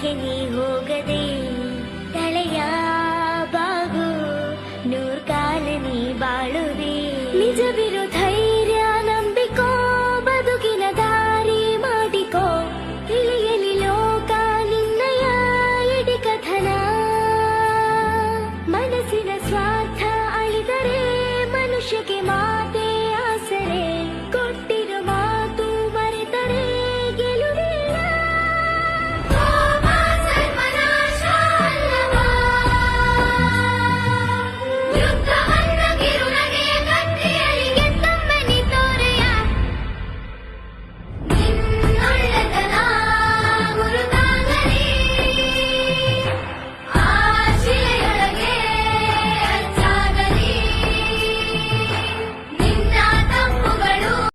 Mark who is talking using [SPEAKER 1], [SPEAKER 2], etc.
[SPEAKER 1] KV ಹೋಗದೆ ತಳೆಯ ಬಾಗು ನೂರ್ಕಾಲನಿ ಬಾಳುವೆ. ನಿಜ
[SPEAKER 2] ವಿರುದ್ಧ